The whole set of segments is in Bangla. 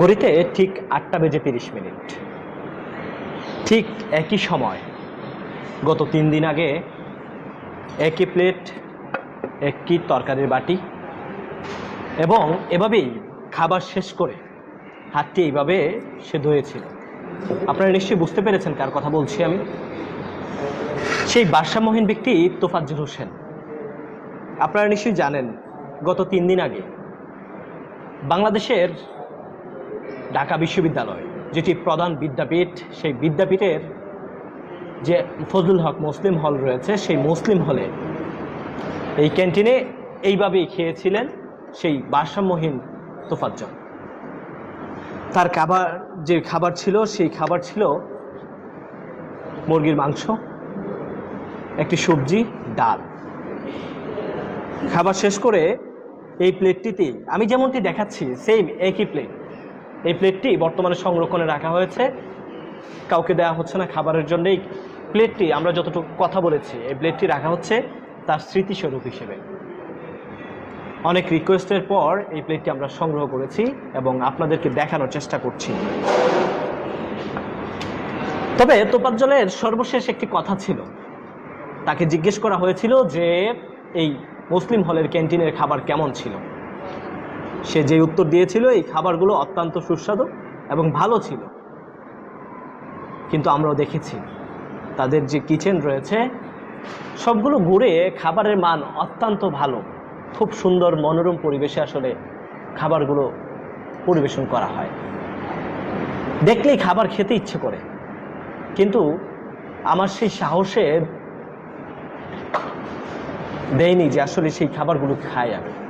ঘড়িতে ঠিক আটটা বেজে তিরিশ মিনিট। ঠিক একই সময়, গত তিন দিন আগে, একই প্লেট, একই তরকারির বাটি, এবং এভাবেই খাবার শেষ করে হাতটি এইভাবে সে ধুয়েছিল আপনারা নিশ্চয়ই বুঝতে পেরেছেন কার কথা বলছি আমি। সেই ভারসাম্যহীন ব্যক্তি তোফাজ্জুল হোসেন। আপনারা নিশ্চয়ই জানেন, গত তিন দিন আগে বাংলাদেশের ঢাকা বিশ্ববিদ্যালয়, যেটি প্রধান বিদ্যাপীঠ, সেই বিদ্যাপীঠের যে ফজলুল হক মুসলিম হল রয়েছে, সেই মুসলিম হলে এই ক্যান্টিনে এইভাবেই খেয়েছিলেন সেই ভারসাম্যহীন তোফাজ্জল। তার খাবার, যে খাবার ছিল, সেই খাবার ছিল মুরগির মাংস, একটি সবজি, ডাল। খাবার শেষ করে এই প্লেটটিতে আমি যেমনটি দেখাচ্ছি সেম একই প্লেট এই প্লেটটি বর্তমানে সংরক্ষণে রাখা হয়েছে। কাউকে দেওয়া হচ্ছে না খাবারের জন্য এই প্লেটটি, আমরা যতটুকু কথা বলেছি, এই প্লেটটি রাখা হচ্ছে তার স্মৃতিস্বরূপ হিসেবে। অনেক রিকোয়েস্টের পর এই প্লেটটি আমরা সংগ্রহ করেছি এবং আপনাদেরকে দেখানোর চেষ্টা করছি। তবে তোপাজ্জলের সর্বশেষ একটি কথা ছিল। তাকে জিজ্ঞেস করা হয়েছিল যে, এই মুসলিম হলের ক্যান্টিনের খাবার কেমন ছিল? সে যে উত্তর দিয়েছিল, এই খাবারগুলো অত্যন্ত সুস্বাদু এবং ভালো ছিল। কিন্তু আমরাও দেখেছি, তাদের যে কিচেন রয়েছে, সবগুলো ঘুরে খাবারের মান অত্যন্ত ভালো। খুব সুন্দর মনোরম পরিবেশে আসলে খাবারগুলো পরিবেশন করা হয়। দেখলেই খাবার খেতে ইচ্ছে করে। কিন্তু আমার সেই সাহসে দেয়নি যে আসলে সেই খাবারগুলো খাই আমি।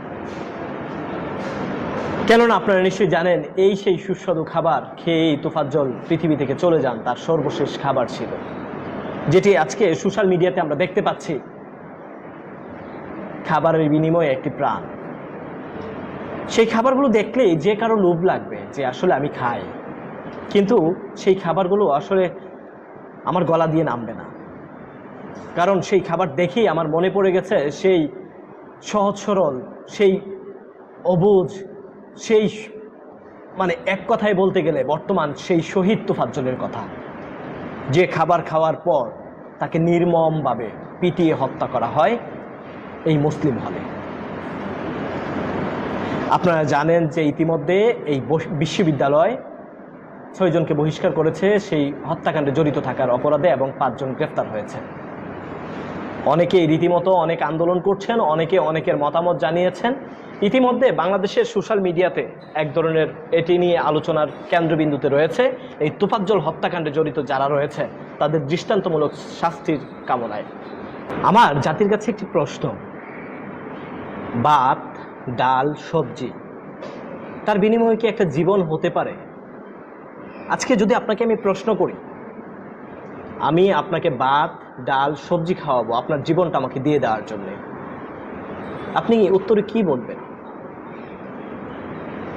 কেননা আপনারা নিশ্চয়ই জানেন, এই সেই সুস্বাদু খাবার খেয়ে খেয়েই তোফাজ্জল পৃথিবী থেকে চলে যান, তার সর্বশেষ খাবার ছিল। যেটি আজকে সোশ্যাল মিডিয়াতে আমরা দেখতে পাচ্ছি। খাবারের বিনিময়ে একটি প্রাণ। সেই খাবারগুলো দেখলেই যে কারও লোভ লাগবে, যে আসলে আমি খাই। কিন্তু সেই খাবারগুলো আসলে আমার গলা দিয়ে নামবে না। কারণ সেই খাবার দেখেই আমার মনে পড়ে গেছে, সেই সহজ সরল, সেই অবুজ সেই মানে এক কথায় বলতে গেলে বর্তমান সেই শহীদ তোফাজ্জলের কথা। যে খাবার খাওয়ার পর তাকে নির্মমভাবে পিটিয়ে হত্যা করা হয় এই মুসলিম হলে। আপনারা জানেন যে ইতিমধ্যে এই বিশ্ববিদ্যালয় ছয়জনকে বহিষ্কার করেছে, সেই হত্যাকাণ্ডে জড়িত থাকার অপরাধে এবং পাঁচজন গ্রেফতার হয়েছে। অনেকেই রীতিমতো অনেক আন্দোলন করছেন, অনেকে অনেকের মতামত জানিয়েছেন ইতিমধ্যে বাংলাদেশের সোশ্যাল মিডিয়াতে এক ধরনের এটি নিয়ে আলোচনার কেন্দ্রবিন্দুতে রয়েছে। এই তোফাজ্জল হত্যাকাণ্ডে জড়িত যারা রয়েছে, তাদের দৃষ্টান্তমূলক শাস্তির কামনায়। আমার জাতির কাছে একটি প্রশ্ন। ভাত, ডাল, সবজি, তার বিনিময়ে কি একটা জীবন হতে পারে? আজকে যদি আপনাকে আমি প্রশ্ন করি, আমি আপনাকে ভাত, ডাল, সবজি খাওয়াবো আপনার জীবনটা আমাকে দিয়ে দেওয়ার জন্য। আপনি উত্তরে কি বলবেন?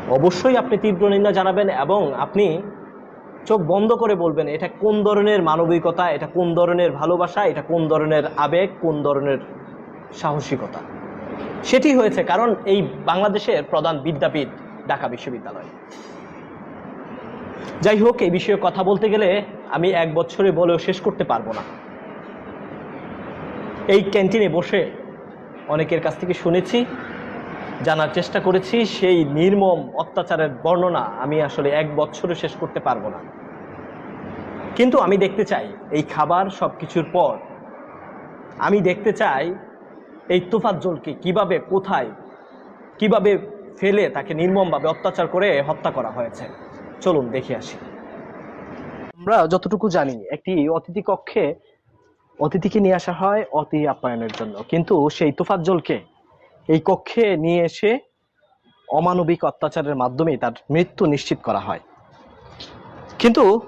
অবশ্যই আপনি তীব্র নিন্দা জানাবেন এবং আপনি চোখ বন্ধ করে বলবেন, এটা কোন ধরনের মানবিকতা, এটা কোন ধরনের ভালোবাসা, এটা কোন ধরনের আবেগ, কোন ধরনের সাহসিকতা? সেটি হয়েছে কারণ এই বাংলাদেশের প্রধান বিদ্যাপীঠ, ঢাকা বিশ্ববিদ্যালয়। যাই হোক, এই বিষয়ে কথা বলতে গেলে আমি এক বছরে বলেও শেষ করতে পারব না। এই ক্যান্টিনে বসে অনেকের কাছ থেকে শুনেছি জানার চেষ্টা করেছি, সেই নির্মম অত্যাচারের বর্ণনা আমি আসলে এক বছরে শেষ করতে পারব না। কিন্তু আমি দেখতে চাই, এই খাবার সব কিছুর পর আমি দেখতে চাই, এই তোফাজ্জলকে কীভাবে, কোথায়, কীভাবে ফেলে তাকে নির্মমভাবে অত্যাচার করে হত্যা করা হয়েছে। চলুন দেখে আসি। আমরা যতটুকু জানি, একটি অতিথি কক্ষে অতিথিকে নিয়ে আসা হয় অতি আপ্যায়নের জন্য। কিন্তু সেই তোফাজ্জলকে এই কক্ষে নিয়ে এসে অমানবিক অত্যাচারের মাধ্যমে তার মৃত্যু নিশ্চিত করা হয়। কিন্তু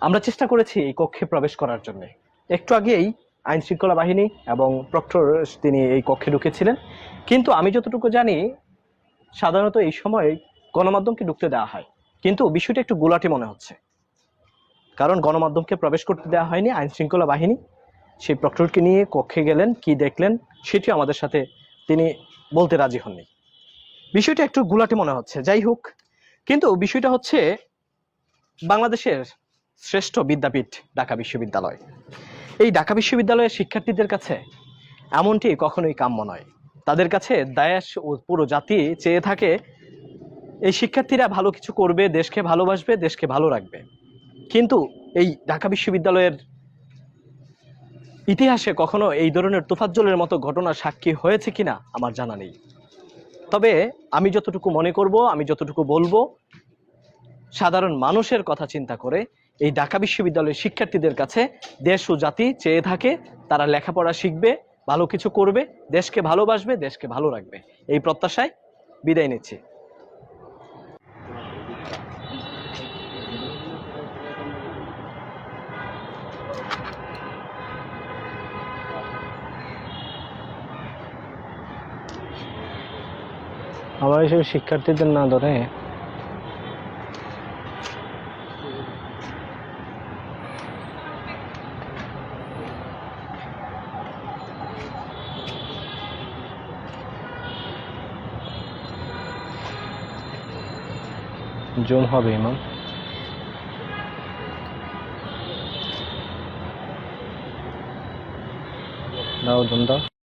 আমরা চেষ্টা করেছি এই কক্ষে প্রবেশ করার জন্য। একটু আগেই আইন শৃঙ্খলা বাহিনী এবং প্রক্টর তিনি এই কক্ষে ঢুকেছিলেন। কিন্তু আমি যতটুকু জানি, সাধারণত এই সময় গণমাধ্যমকে ঢুকতে দেওয়া হয়। কিন্তু বিষয়টা একটু গোলাটি মনে হচ্ছে। কারণ গণমাধ্যমকে প্রবেশ করতে দেওয়া হয়নি আইন শৃঙ্খলা বাহিনী। সেই প্রক্টরকে নিয়ে কক্ষে গেলেন, কি দেখলেন সেটি আমাদের সাথে তিনি বলতে রাজি হননি। বিষয়টা একটু গুলাটি মনে হচ্ছে, যাই হোক। কিন্তু বিষয়টা হচ্ছে বাংলাদেশের শ্রেষ্ঠ বিদ্যাপীঠ ঢাকা বিশ্ববিদ্যালয়। এই ঢাকা বিশ্ববিদ্যালয়ের শিক্ষার্থীদের কাছে এমনটি কখনোই কাম্য নয়। তাদের কাছে দেশ ও পুরো জাতি চেয়ে থাকে, এই শিক্ষার্থীরা ভালো কিছু করবে, দেশকে ভালোবাসবে, দেশকে ভালো রাখবে। কিন্তু এই ঢাকা বিশ্ববিদ্যালয়ের ইতিহাসে কখনো এই ধরনের তোফাজ্জলের মতো ঘটনা সাক্ষী হয়েছে কিনা আমার জানা নেই। তবে আমি যতটুকু মনে করব, আমি যতটুকু বলব, সাধারণ মানুষের কথা চিন্তা করে এই ঢাকা বিশ্ববিদ্যালয়ের শিক্ষার্থীদের কাছে দেশ ও জাতি চেয়ে থাকে, তারা লেখাপড়া শিখবে, ভালো কিছু করবে, দেশকে ভালোবাসবে, দেশকে ভালো রাখবে। এই প্রত্যাশায় বিদায় নিচ্ছি। আবার এসব শিক্ষার্থীদের না ধরে? জুম হবে ইমাম। দাও জুম দাও।